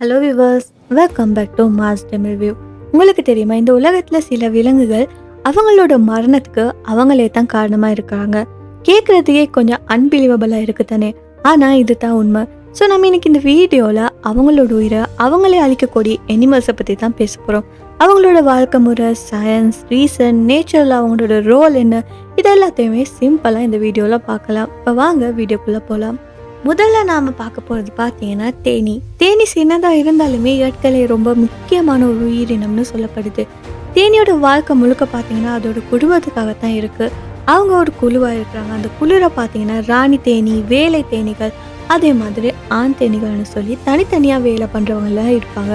Hello viewers welcome back to mass Tamil view உங்களுக்கு தெரியுமா இந்த உலகத்தில் சில விலங்குகள் அவங்களோட மரணத்துக்கு அவங்களே தான் காரணமாக இருக்கிறாங்க கேட்குறதுக்கே கொஞ்சம் அன்பிலீவபிளாக இருக்கு தானே. ஆனால் இது தான் உண்மை. ஸோ நம்ம இன்னைக்கு இந்த வீடியோவில் அவங்களோட உயிரை அவங்களே அழிக்கக்கூடிய எனிமல்ஸை பற்றி தான் பேச போகிறோம் அவங்களோட வாழ்க்கை முறை சயின்ஸ் ரீசன் நேச்சரில் அவங்களோட ரோல் என்ன இது எல்லாத்தையுமே சிம்பிளாக இந்த வீடியோவில் பார்க்கலாம். இப்போ வாங்க வீடியோக்குள்ளே போகலாம் முதல்ல நாம் பார்க்க போகிறது பார்த்தீங்கன்னா தேனி. தேனி சின்னதாக இருந்தாலுமே இயற்கையிலே ரொம்ப முக்கியமான ஒரு உயிரினம்னு சொல்லப்படுது. தேனியோட வாழ்க்கை முழுக்க பார்த்தீங்கன்னா அதோட குடும்பத்துக்காகத்தான் இருக்குது அவங்க ஒரு குழுவாக இருக்கிறாங்க. அந்த குழுவை பார்த்தீங்கன்னா ராணி தேனி வேலை தேனிகள் அதே மாதிரி ஆண் தேனிகள்னு சொல்லி தனித்தனியாக வேலை பண்ணுறவங்களாம் இருப்பாங்க.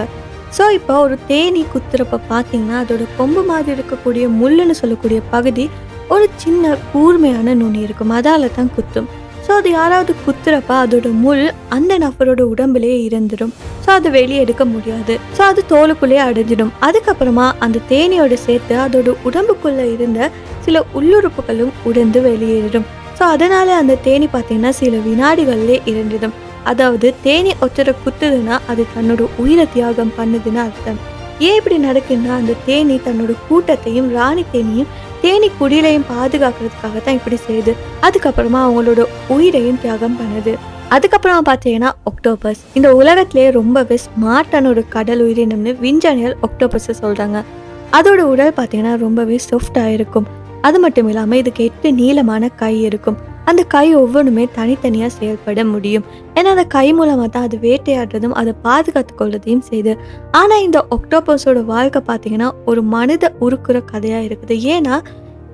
ஸோ இப்போ ஒரு தேனி குத்துறப்ப பார்த்தீங்கன்னா அதோட கொம்பு மாதிரி இருக்கக்கூடிய முள்ளுன்னு சொல்லக்கூடிய பகுதி ஒரு சின்ன கூர்மையான நுனி இருக்கும். அதால தான் குத்தும். ஸோ அது யாராவது குத்துறப்ப அதோட முள் அந்த நபரோட உடம்புலேயே இருந்துடும் ஸோ அதை வெளியே எடுக்க முடியாது. ஸோ அது தோலுக்குள்ளேயே அடைஞ்சிடும். அதுக்கப்புறமா அந்த தேனியோட சேர்த்து அதோட உடம்புக்குள்ள இருந்த சில உள்ளுறுப்புகளும் உடைந்து வெளியேறிடும். ஸோ அதனால அந்த தேனி பார்த்தீங்கன்னா சில வினாடிகள்லே இறந்துடும். அதாவது தேனி ஒருத்தரை குத்துதுன்னா அது தன்னோட உயிரை தியாகம் பண்ணுதுன்னு அர்த்தம். ஏன் இப்படி நடக்குன்னா அந்த தேனி தன்னோட கூட்டத்தையும் ராணி தேனியும் தேனி குடிலையும் பாதுகாக்கிறதுக்காக தான் இப்படி செய்யுது. அதுக்கப்புறமா அவங்களோட உயிரையும் தியாகம் பண்ணுது. அதுக்கப்புறமா பார்த்தீங்கன்னா ஒக்டோபஸ் இந்த உலகத்திலேயே ரொம்பவே ஸ்மார்ட்டான ஒரு கடல் உயிரினம்னு விஞ்ஞானிகள் ஒக்டோபஸை சொல்கிறாங்க அதோட உடல் பார்த்தீங்கன்னா ரொம்பவே சாஃப்டாக இருக்கும். அது மட்டும் இல்லாமல் இதுக்கு எட்டு நீளமான கை இருக்கும். அந்த கை ஒவ்வொன்றுமே தனித்தனியாக செயல்பட முடியும். ஏன்னா அந்த கை மூலமாக தான் அது வேட்டையாடுறதும் அதை பாதுகாத்து கொள்றதையும் செய்யுது ஆனால் இந்த ஒக்டோபஸோட வாழ்க்கை பார்த்தீங்கன்னா ஒரு மனித உருக்குற கதையாக இருக்குது. ஏன்னா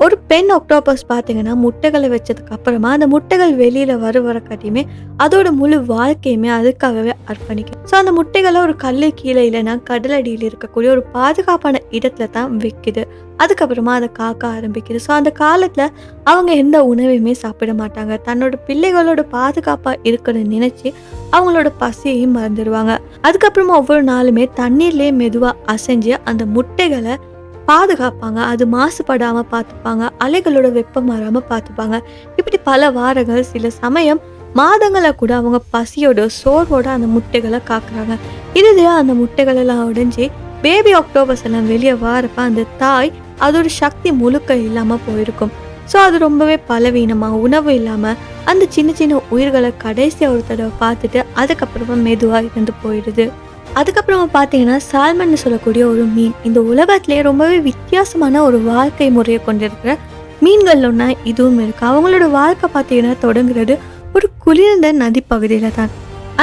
ஒரு பெண் ஒக்டோபஸ் பார்த்தீங்கன்னா முட்டைகளை வச்சதுக்கு அப்புறமா அந்த முட்டைகள் வெளியில வர வர காட்டியுமே அதோட முழு வாழ்க்கையுமே அதுக்காகவே அர்ப்பணிக்கும். ஸோ அந்த முட்டைகளை ஒரு கல்லு கீழே இல்லைன்னா கடலடியில் இருக்கக்கூடிய ஒரு பாதுகாப்பான இடத்துல தான் விற்குது அதுக்கப்புறமா அதை காக்க ஆரம்பிக்குது. ஸோ அந்த காலத்தில் அவங்க எந்த உணவையுமே சாப்பிட மாட்டாங்க. தன்னோட பிள்ளைகளோட பாதுகாப்பாக இருக்கணும்னு நினச்சி அவங்களோட பசியையும் மறந்துடுவாங்க. அதுக்கப்புறமா ஒவ்வொரு நாளுமே தண்ணீர்லேயே மெதுவாக அசைஞ்சு அந்த முட்டைகளை பாதுகாப்பாங்க அது மாசுபடாமல் பார்த்துப்பாங்க அலைகளோட வெப்பம் மாறாமல் பார்த்துப்பாங்க. இப்படி பல வாரங்கள் சில சமயம் மாதங்களை கூட அவங்க பசியோட சோர்வோட அந்த முட்டைகளை காக்குறாங்க. இதுலயே அந்த முட்டைகள் எல்லாம் உடைஞ்சு பேபி அக்டோபர்ஸ் எல்லாம் வெளியே வாரப்ப அந்த தாய் அதோட சக்தி முழுக்க இல்லாமல் போயிருக்கும். ஸோ அது ரொம்பவே பலவீனமாக உணவு இல்லாமல் அந்த சின்ன சின்ன உயிர்களை கடைசியாக ஒரு தடவை பார்த்துட்டு அதுக்கப்புறமா மெதுவாக இருந்து போயிடுது. அதுக்கப்புறமா பார்த்தீங்கன்னா சால்மன் சொல்லக்கூடிய ஒரு மீன். இந்த உலகத்திலே ரொம்பவே வித்தியாசமான ஒரு வாழ்க்கை முறையை கொண்டிருக்கிற மீன்கள் ஒன்றா இதுவும் இருக்குது அவங்களோட வாழ்க்கை பார்த்தீங்கன்னா தொடங்குறது ஒரு குளிர்ந்த நதி பகுதியில் தான்.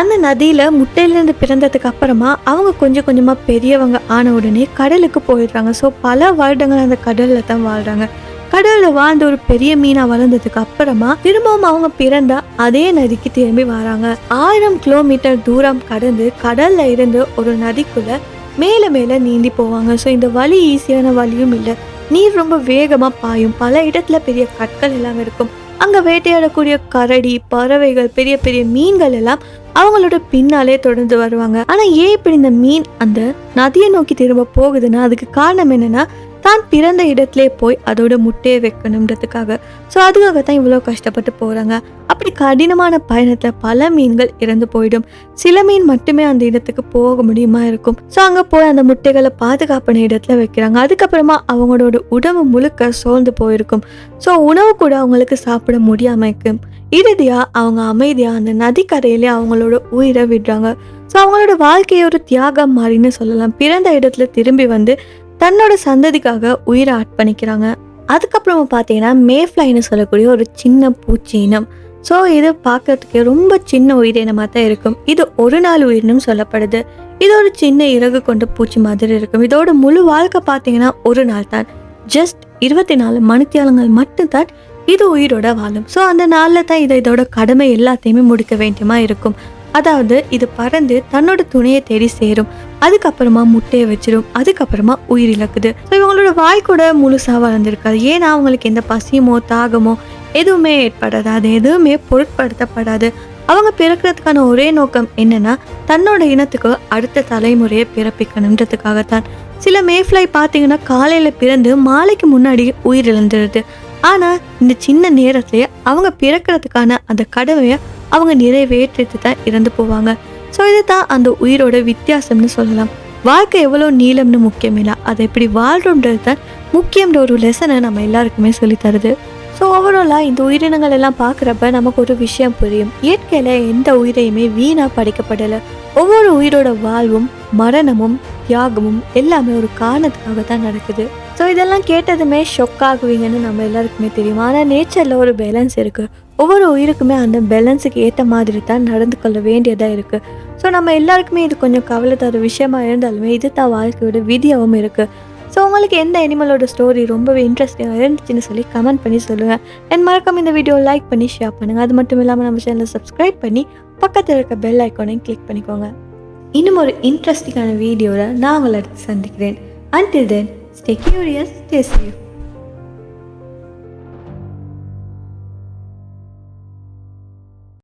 அந்த நதியில் முட்டையிலேருந்து பிறந்ததுக்கு அப்புறமா அவங்க கொஞ்சம் கொஞ்சமாக பெரியவங்க ஆன உடனே கடலுக்கு போயிடுறாங்க. ஸோ பல வருடங்கள் அந்த கடலில் தான் வாழ்கிறாங்க கடல்ல வாழ்ந்த ஒரு பெரிய மீனா வளர்ந்ததுக்கு அப்புறமா திரும்பவும் அவங்க பிறந்த அதே நதிக்கு திரும்பி வராங்க. ஆயிரம் கிலோமீட்டர் தூரம் கடந்து கடல்ல இருந்து ஒரு நதிக்குள்ள மேல மேல நீந்தி போவாங்க. ஸோ இந்த வழி ஈஸியான வழியும் இல்லை. நீர் ரொம்ப வேகமா பாயும். பல இடத்துல பெரிய கற்கள் எல்லாம் இருக்கும். அங்க வேட்டையாடக்கூடிய கரடி பறவைகள் பெரிய பெரிய மீன்கள் எல்லாம் அவங்களோட பின்னாலே தொடர்ந்து வருவாங்க. ஆனா ஏன் இப்படி இந்த மீன் அந்த நதியை நோக்கி திரும்ப போகுதுன்னா அதுக்கு காரணம் என்னன்னா தான் பிறந்த இடத்துல போய் அதோட முட்டையை வைக்கணுன்றதுக்காக ஸோ அதுக்காக தான் இவ்வளோ கஷ்டப்பட்டு போகிறாங்க அப்படி கடினமான பயணத்தில் பல மீன்கள் இறந்து போயிடும். சில மீன் மட்டுமே அந்த இடத்துக்கு போக முடியுமா இருக்கும். ஸோ அங்கே போய் அந்த முட்டைகளை பாதுகாப்பான இடத்துல வைக்கிறாங்க. அதுக்கப்புறமா அவங்களோட உடம்பு முழுக்க சோர்ந்து போயிருக்கும். ஸோ உணவு கூட அவங்களுக்கு சாப்பிட முடியாமல் இருக்கும் இறுதியாக அவங்க அமைதியாக அந்த நதிக்கரையிலே அவங்களோட உயிரை விடுறாங்க. ஸோ அவங்களோட வாழ்க்கையை ஒரு தியாகம் மாதிரின்னு சொல்லலாம். பிறந்த இடத்துல திரும்பி வந்து தன்னோட சந்ததிக்காக உயிரை அர்ப்பணிக்கிறாங்க. அதுக்கப்புறமா பார்த்தீங்கன்னா மேஃப்ளைன்னு சொல்லக்கூடிய ஒரு சின்ன பூச்சி இனம். ஸோ இது பார்க்கறதுக்கே ரொம்ப சின்ன உயிரினமாக தான் இருக்கும். இது ஒரு நாள் உயிரினம் சொல்லப்படுது. இது ஒரு சின்ன இறகு கொண்ட பூச்சி மாதிரி இருக்கும். இதோட முழு வாழ்க்கை பார்த்தீங்கன்னா ஒரு நாள் தான். ஜஸ்ட் இருபத்தி நாலு மணித்தியாலங்கள் மட்டும்தான் இது உயிரோட வாழும். ஸோ அந்த நாளில் தான் இதை இதோட கடமை எல்லாத்தையுமே முடிக்க வேண்டியமாக இருக்கும். அதாவது இது பறந்து தன்னோட துணையை தேடி சேரும். அதுக்கப்புறமா முட்டையை வச்சிடும் அதுக்கப்புறமா உயிர் இழக்குது. ஸோ இவங்களோட வாய் கூட முழுசாக வளர்ந்துருக்காது. ஏன்னா அவங்களுக்கு எந்த பசியுமோ தாகமோ எதுவுமே ஏற்படாது. அது எதுவுமே பொருட்படுத்தப்படாது. அவங்க பிறக்கிறதுக்கான ஒரே நோக்கம் என்னன்னா தன்னோட இனத்துக்கு அடுத்த தலைமுறையை பிறப்பிக்கணுன்றதுக்காகத்தான். சில மேஃப்ளை பார்த்தீங்கன்னா காலையில பிறந்து மாலைக்கு முன்னாடி உயிரிழந்துடுது ஆனா இந்த சின்ன நேரத்திலேயே அவங்க பிறக்கிறதுக்கான அந்த கடமையை அவங்க நிறைவேற்றிட்டு தான் இறந்து போவாங்க. ஸோ இதுதான் அந்த உயிரோட வித்தியாசம்னு சொல்லலாம். வாழ்க்கை எவ்வளோ நீளம்னு முக்கியம் இல்லை அதை எப்படி வாழ்கிறோன்றது தான் முக்கியன்ற ஒரு லெசனை நம்ம எல்லாருக்குமே சொல்லித் தருது. ஸோ ஓவராலாக இந்த உயிரினங்கள் எல்லாம் பார்க்குறப்ப நமக்கு ஒரு விஷயம் புரியும். இயற்கையில் எந்த உயிரையுமே வீணாக படைக்கப்படலை. ஒவ்வொரு உயிரோட வாழ்வும் மரணமும் தியாகமும் எல்லாமே ஒரு காரணத்துக்காக தான் நடக்குது. ஸோ இதெல்லாம் கேட்டதுமே ஷொக் ஆகுவீங்கன்னு நம்ம எல்லாருக்குமே தெரியும். ஆனால் நேச்சரில் ஒரு பேலன்ஸ் இருக்குது ஒவ்வொரு உயிருக்குமே அந்த பேலன்ஸுக்கு ஏற்ற மாதிரி தான் நடந்து கொள்ள வேண்டியதாக இருக்குது ஸோ நம்ம எல்லாருக்குமே இது கொஞ்சம் கவலை தர விஷயமா இருந்தாலுமே இது தான் வாழ்க்கையோட விதியாகவும் இருக்குது ஸோ உங்களுக்கு எந்த அனிமலோட ஸ்டோரி ரொம்பவே இன்ட்ரெஸ்டிங்காக இருந்துச்சுன்னு சொல்லி கமெண்ட் பண்ணி சொல்லுங்கள் என் மறக்காம இந்த வீடியோ லைக் பண்ணி ஷேர் பண்ணுங்கள் அது மட்டும் இல்லாமல் நம்ம சேனலை சப்ஸ்கிரைப் பண்ணி பக்கத்தில் இருக்க பெல் ஐக்கானையும் கிளிக் பண்ணிக்கோங்க. இன்னும் ஒரு இன்ட்ரெஸ்டிங்கான வீடியோவில் நான் உங்களை சந்திக்கிறேன். Until then Stay curious, stay safe.